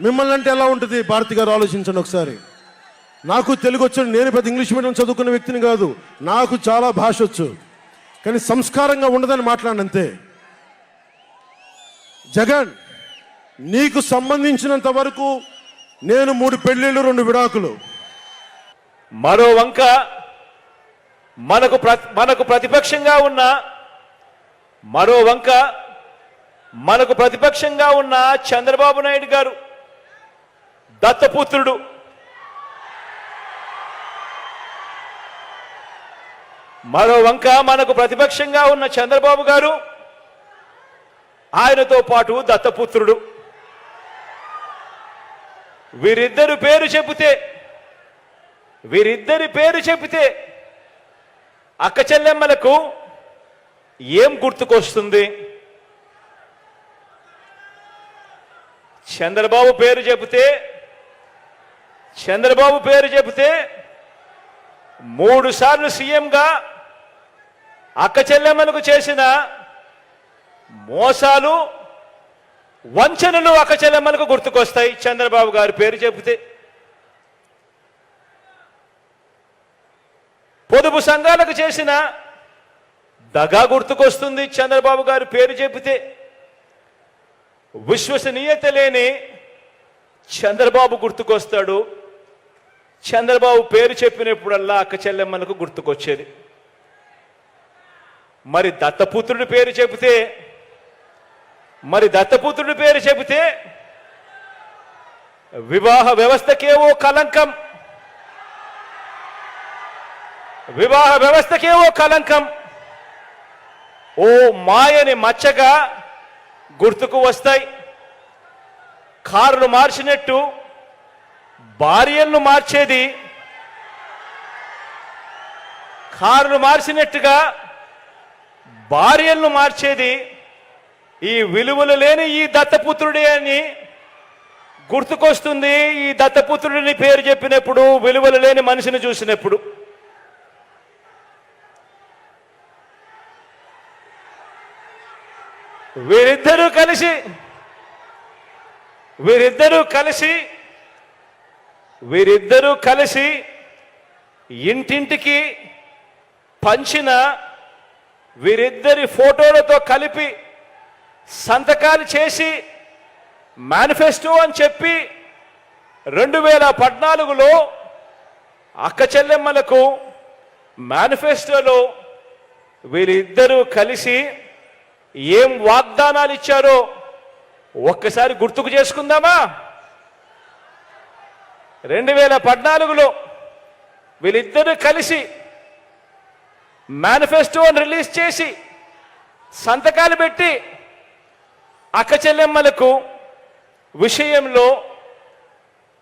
మిమ్మల్ని అంటే ఎలా ఉంటుంది? భారతి గారు ఆలోచించండి ఒకసారి. నాకు తెలుగు వచ్చాడు. నేను పెద్ద ఇంగ్లీష్ మీడియం చదువుకున్న వ్యక్తిని కాదు. నాకు చాలా భాష వచ్చు. కానీ సంస్కారంగా ఉండదని మాట్లాడిన అంతే. జగన్ నీకు సంబంధించినంత వరకు నేను మూడు పెళ్ళిళ్ళు రెండు విడాకులు. మరో వంక మనకు మనకు ప్రతిపక్షంగా ఉన్న మరో వంక మనకు ప్రతిపక్షంగా ఉన్న చంద్రబాబు నాయుడు గారు. దత్తపుత్రుడు. మరో వంక మనకు ప్రతిపక్షంగా ఉన్న చంద్రబాబు గారు ఆయనతో పాటు దత్తపుత్రుడు. వీరిద్దరు పేరు చెబితే వీరిద్దరి పేరు చెబితే అక్క చెల్లెమ్మలకు ఏం గుర్తుకొస్తుంది? చంద్రబాబు పేరు చెబితే చంద్రబాబు పేరు చెబితే మూడు సార్లు సీఎంగా అక్క చెల్లెమ్మలకు చేసిన మోసాలు వంచనలు అక్క చెల్లెమ్మలకు గుర్తుకొస్తాయి. చంద్రబాబు గారి పేరు చెబితే పొదుపు సంఘాలకు చేసిన దగా గుర్తుకొస్తుంది. చంద్రబాబు గారి పేరు చెబితే విశ్వసనీయత లేని చంద్రబాబు గుర్తుకొస్తాడు. చంద్రబాబు పేరు చెప్పినప్పుడల్లా అక్క చెల్లెమ్మలకు గుర్తుకొచ్చేది. మరి దత్తపుత్రుడి పేరు చెబితే మరి దత్తపుత్రుడి పేరు చెబితే వివాహ వ్యవస్థకే ఓ కలంకం వివాహ వ్యవస్థకే ఓ కలంకం ఓ మాయని మచ్చగా గుర్తుకు వస్తాయి. కారులు మార్చినట్టు భార్యలను మార్చేది. కారును మార్చినట్టుగా భార్యలను మార్చేది. ఈ విలువలు లేని ఈ దత్తపుత్రుడే అని గుర్తుకొస్తుంది. ఈ దత్తపుత్రుడిని పేరు చెప్పినప్పుడు విలువలు లేని మనిషిని చూసినప్పుడు. వీరిద్దరూ కలిసి వీరిద్దరూ కలిసి వీరిద్దరూ కలిసి ఇంటింటికి పంచిన వీరిద్దరి ఫోటోలతో కలిపి సంతకాలు చేసి మేనిఫెస్టో అని చెప్పి రెండు వేల పద్నాలుగులో అక్క చెల్లెమ్మలకు మేనిఫెస్టోలో వీరిద్దరూ కలిసి ఏం వాగ్దానాలు ఇచ్చారో ఒక్కసారి గుర్తుకు చేసుకుందామా? రెండు వేల పద్నాలుగులో వీళ్ళిద్దరూ కలిసి మేనిఫెస్టోని రిలీజ్ చేసి సంతకాలు పెట్టి అక్క చెల్లెమ్మలకు విషయంలో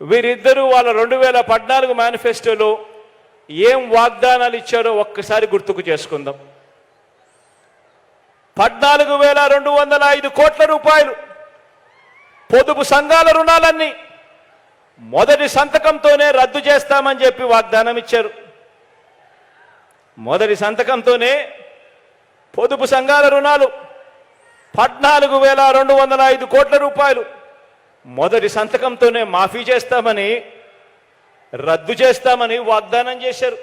వీరిద్దరూ వాళ్ళ రెండు వేల పద్నాలుగు మేనిఫెస్టోలో ఏం వాగ్దానాలు ఇచ్చారో ఒక్కసారి గుర్తుకు చేసుకుందాం. పద్నాలుగు వేల రెండు వందల ఐదు కోట్ల రూపాయలు పొదుపు సంఘాల రుణాలన్నీ మొదటి సంతకంతోనే రద్దు చేస్తామని చెప్పి వాగ్దానం ఇచ్చారు. మొదటి సంతకంతోనే పొదుపు సంఘాల రుణాలు పద్నాలుగు వేల రెండు వందల ఐదు కోట్ల రూపాయలు మొదటి సంతకంతోనే మాఫీ చేస్తామని రద్దు చేస్తామని వాగ్దానం చేశారు.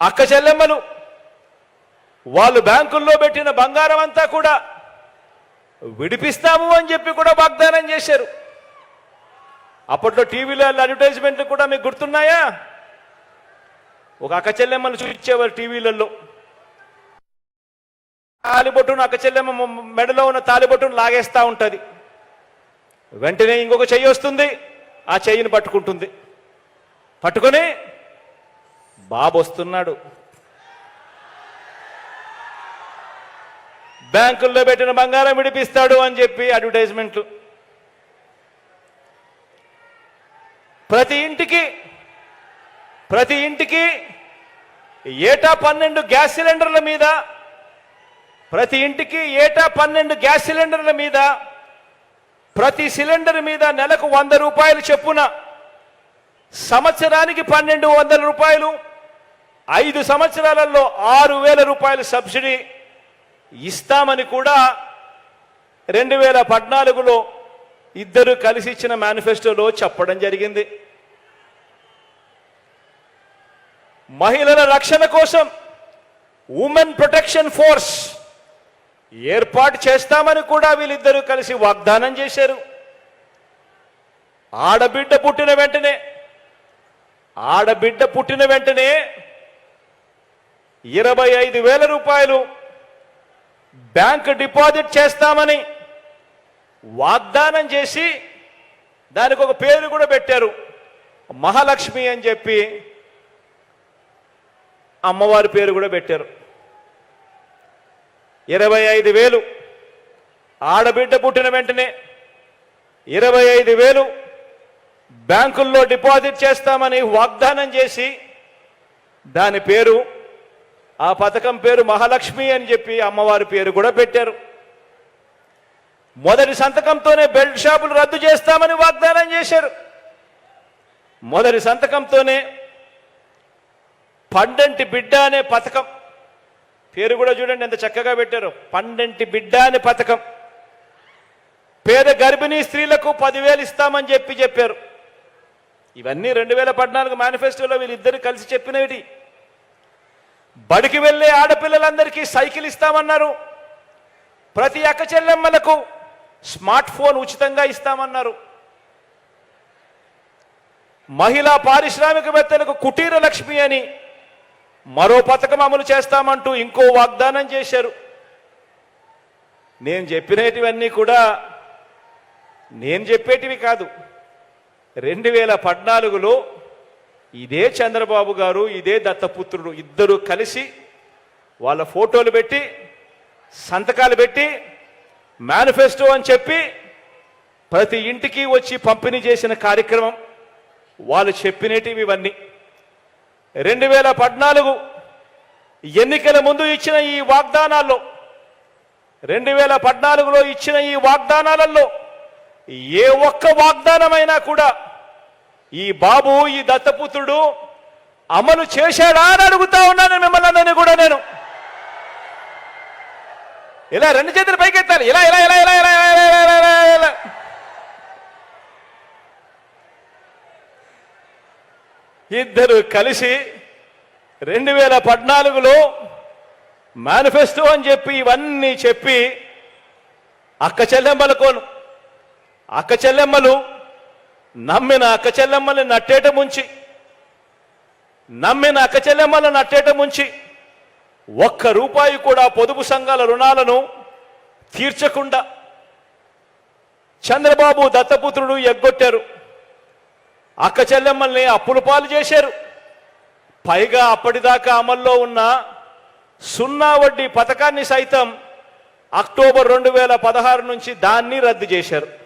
అక్క చెల్లెమ్మలు వాళ్ళు బ్యాంకుల్లో పెట్టిన బంగారం అంతా కూడా విడిపిస్తాము అని చెప్పి కూడా వాగ్దానం చేశారు. అప్పట్లో టీవీలో అడ్వర్టైజ్మెంట్లు కూడా మీకు గుర్తున్నాయా? ఒక అక్క చెల్లెమ్మను చూపించేవారు టీవీలలో. తాలిబొట్టును అక్క చెల్లెమ్మ మెడలో ఉన్న తాలిబొట్టును లాగేస్తూ ఉంటుంది. వెంటనే ఇంకొక చెయ్యి వస్తుంది ఆ చెయ్యిని పట్టుకుంటుంది. పట్టుకొని బాబు వస్తున్నాడు. బ్యాంకుల్లో పెట్టిన బంగారం విడిపిస్తాడు అని చెప్పి అడ్వర్టైజ్మెంట్లు ప్రతి ఇంటికి ప్రతి ఇంటికి ఏటా పన్నెండు గ్యాస్ సిలిండర్ల మీద ప్రతి ఇంటికి ఏటా పన్నెండు గ్యాస్ సిలిండర్ల మీద ప్రతి సిలిండర్ మీద నెలకు వంద రూపాయలు చెప్పున సంవత్సరానికి పన్నెండు వందల రూపాయలు ఐదు సంవత్సరాలలో ఆరు వేల రూపాయలు సబ్సిడీ ఇస్తామని కూడా రెండు వేల పద్నాలుగులో ఇద్దరు కలిసి ఇచ్చిన మేనిఫెస్టోలో చెప్పడం జరిగింది. మహిళల రక్షణ కోసం ఉమెన్ ప్రొటెక్షన్ ఫోర్స్ ఏర్పాటు చేస్తామని కూడా వీళ్ళిద్దరూ కలిసి వాగ్దానం చేశారు. ఆడబిడ్డ పుట్టిన వెంటనే ఆడబిడ్డ పుట్టిన వెంటనే ఇరవై ఐదు వేల రూపాయలు బ్యాంక్ డిపాజిట్ చేస్తామని వాగ్దానం చేసి దానికి ఒక పేరు కూడా పెట్టారు. మహాలక్ష్మి అని చెప్పి అమ్మవారి పేరు కూడా పెట్టారు. ఇరవై ఐదు వేలు. ఆడబిడ్డ పుట్టిన వెంటనే ఇరవై ఐదు వేలు బ్యాంకుల్లో డిపాజిట్ చేస్తామని వాగ్దానం చేసి దాని పేరు ఆ పథకం పేరు మహాలక్ష్మి అని చెప్పి అమ్మవారి పేరు కూడా పెట్టారు. మొదటి సంతకంతోనే బెల్ట్ షాపులు రద్దు చేస్తామని వాగ్దానం చేశారు. మొదటి సంతకంతోనే పండంటి బిడ్డ అనే పథకం. పేరు కూడా చూడండి ఎంత చక్కగా పెట్టారు. పండంటి బిడ్డ అనే పథకం. పేద గర్భిణీ స్త్రీలకు పదివేలు ఇస్తామని చెప్పి చెప్పారు. ఇవన్నీ రెండు వేల పద్నాలుగు మేనిఫెస్టోలో వీళ్ళిద్దరు కలిసి చెప్పినవి. బడికి వెళ్ళే ఆడపిల్లలందరికీ సైకిల్ ఇస్తామన్నారు. ప్రతి అక్క చెల్లెమ్మలకు స్మార్ట్ ఫోన్ ఉచితంగా ఇస్తామన్నారు. మహిళా పారిశ్రామికవేత్తలకు కుటీర లక్ష్మి అని మరో పథకం అమలు చేస్తామంటూ ఇంకో వాగ్దానం చేశారు. నేను చెప్పినటివన్నీ కూడా నేను చెప్పేటివి కాదు. రెండు వేల పద్నాలుగులో ఇదే చంద్రబాబు గారు ఇదే దత్తపుత్రుడు ఇద్దరు కలిసి వాళ్ళ ఫోటోలు పెట్టి సంతకాలు పెట్టి మేనిఫెస్టో అని చెప్పి ప్రతి ఇంటికి వచ్చి పంపిణీ చేసిన కార్యక్రమం. వాళ్ళు చెప్పినటివి ఇవన్నీ. రెండు వేల పద్నాలుగు ఎన్నికల ముందు ఇచ్చిన ఈ వాగ్దానాల్లో రెండు వేల పద్నాలుగులో ఇచ్చిన ఈ వాగ్దానాలలో ఏ ఒక్క వాగ్దానమైనా కూడా ఈ బాబు ఈ దత్తపుత్రుడు అమలు చేశాడా అని అడుగుతా ఉన్నాను మిమ్మల్ని కూడా నేను. ఇలా రెండు చేతులు పైకెత్తాలి ఇలా ఇలా ఇలా ఇలా ఇలా ఇలా ఇలా ఇలా ఇలా ఇలా ఇలా ఇద్దరు కలిసి రెండు వేల పద్నాలుగులో మేనిఫెస్టో అని చెప్పి ఇవన్నీ చెప్పి అక్క చెల్లెమ్మలకోను అక్క చెల్లెమ్మలు నమ్మిన అక్క చెల్లెమ్మల్ని నట్టేట ముంచి నమ్మిన అక్క చెల్లెమ్మలను నట్టేట ముంచి ఒక్క రూపాయి కూడా పొదుపు సంఘాల రుణాలను తీర్చకుండా చంద్రబాబు దత్తపుత్రుడు ఎగ్గొట్టారు. అక్క చెల్లెమ్మల్ని అప్పులు పాలు చేశారు. పైగా అప్పటిదాకా అమల్లో ఉన్న సున్నా వడ్డీ పథకాన్ని సైతం అక్టోబర్ రెండు వేల పదహారు నుంచి దాన్ని రద్దు చేశారు.